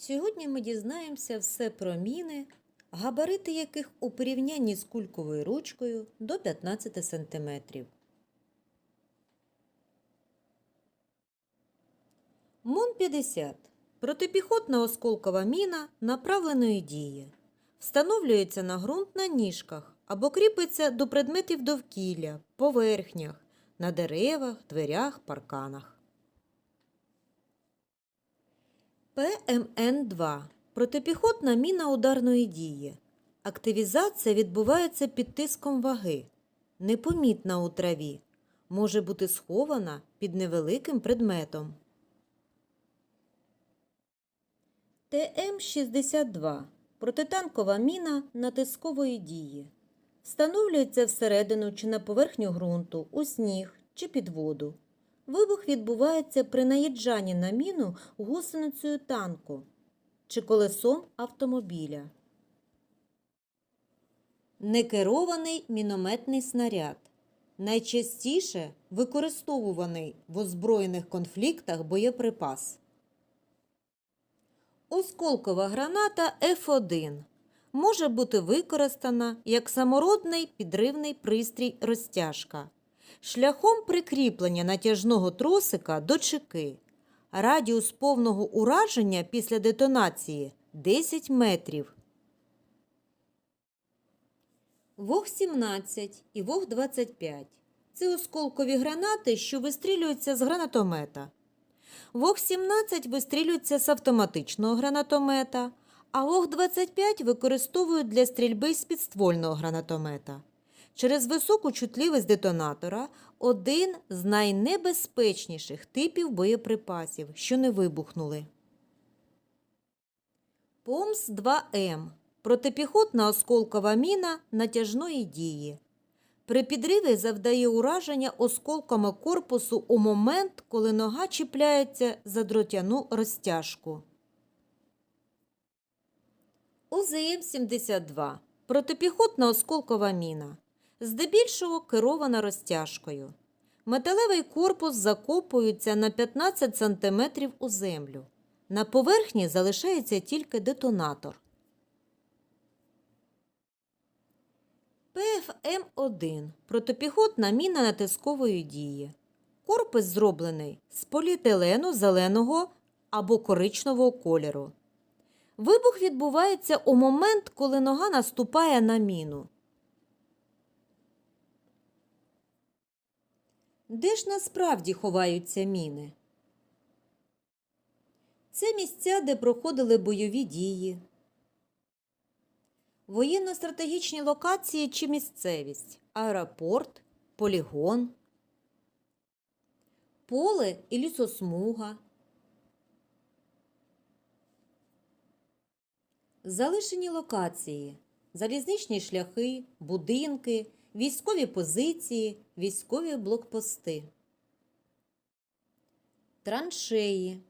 Сьогодні ми дізнаємося все про міни, габарити яких у порівнянні з кульковою ручкою до 15 см. МОН-50 – протипіхотна осколкова міна направленої дії. Встановлюється на ґрунт на ніжках або кріпиться до предметів довкілля, поверхнях, на деревах, дверях, парканах. ПМН-2 – протипіхотна міна ударної дії. Активізація відбувається під тиском ваги. Непомітна у траві. Може бути схована під невеликим предметом. ТМ-62 – протитанкова міна натискової дії. Встановлюється всередину чи на поверхню ґрунту, у сніг чи під воду. Вибух відбувається при наїжджанні на міну гусеницею танку чи колесом автомобіля. Некерований мінометний снаряд. Найчастіше використовуваний в озброєних конфліктах боєприпас. Осколкова граната F1 може бути використана як самородний підривний пристрій розтяжка шляхом прикріплення натяжного тросика до чеки. Радіус повного ураження після детонації 10 метрів. ВОГ-17 і ВОГ-25 – це осколкові гранати, що вистрілюються з гранатомета. ВОГ-17 вистрілюється з автоматичного гранатомета, а ВОГ-25 використовують для стрільби з підствольного гранатомета. Через високу чутливість детонатора один з найнебезпечніших типів боєприпасів, що не вибухнули. ПОМС-2М – протипіхотна осколкова міна натяжної дії. При підриві завдає ураження осколками корпусу у момент, коли нога чіпляється за дротяну розтяжку. УЗМ-72 – протипіхотна осколкова міна. Здебільшого керована розтяжкою. Металевий корпус закопується на 15 см у землю. На поверхні залишається тільки детонатор. ПФМ-1 – протипіхотна міна натискової дії. Корпус зроблений з поліетилену зеленого або коричневого кольору. Вибух відбувається у момент, коли нога наступає на міну. Де ж насправді ховаються міни? Це місця, де проходили бойові дії, воєнно-стратегічні локації чи місцевість, аеропорт, полігон, поле і лісосмуга, залишені локації, залізничні шляхи, будинки, військові позиції, військові блокпости, траншеї,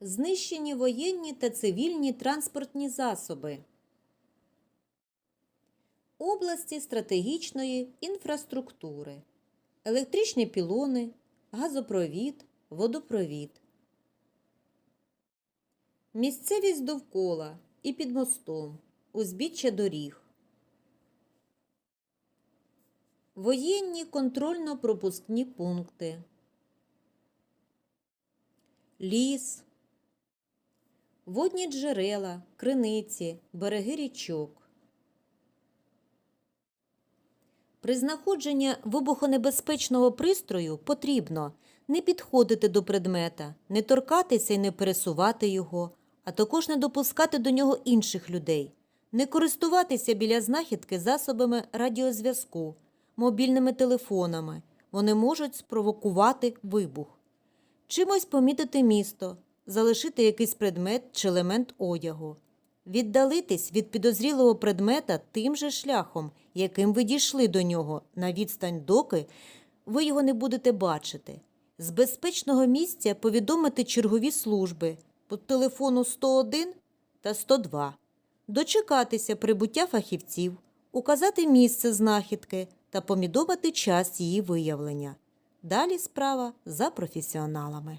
знищені воєнні та цивільні транспортні засоби, області стратегічної інфраструктури, електричні пілони, газопровід, водопровід. Місцевість довкола і під мостом, узбіччя доріг. Воєнні контрольно-пропускні пункти. Ліс. Водні джерела, криниці, береги річок. При знаходженні вибухонебезпечного пристрою потрібно не підходити до предмета, не торкатися і не пересувати його, а також не допускати до нього інших людей, не користуватися біля знахідки засобами радіозв'язку, мобільними телефонами. Вони можуть спровокувати вибух. Чимось помітити місто, залишити якийсь предмет чи елемент одягу. Віддалитись від підозрілого предмета тим же шляхом, яким ви дійшли до нього на відстань доки ви його не будете бачити. З безпечного місця повідомити чергові служби по телефону 101 та 102, дочекатися прибуття фахівців, указати місце знахідки та помідовати час її виявлення. Далі справа за професіоналами.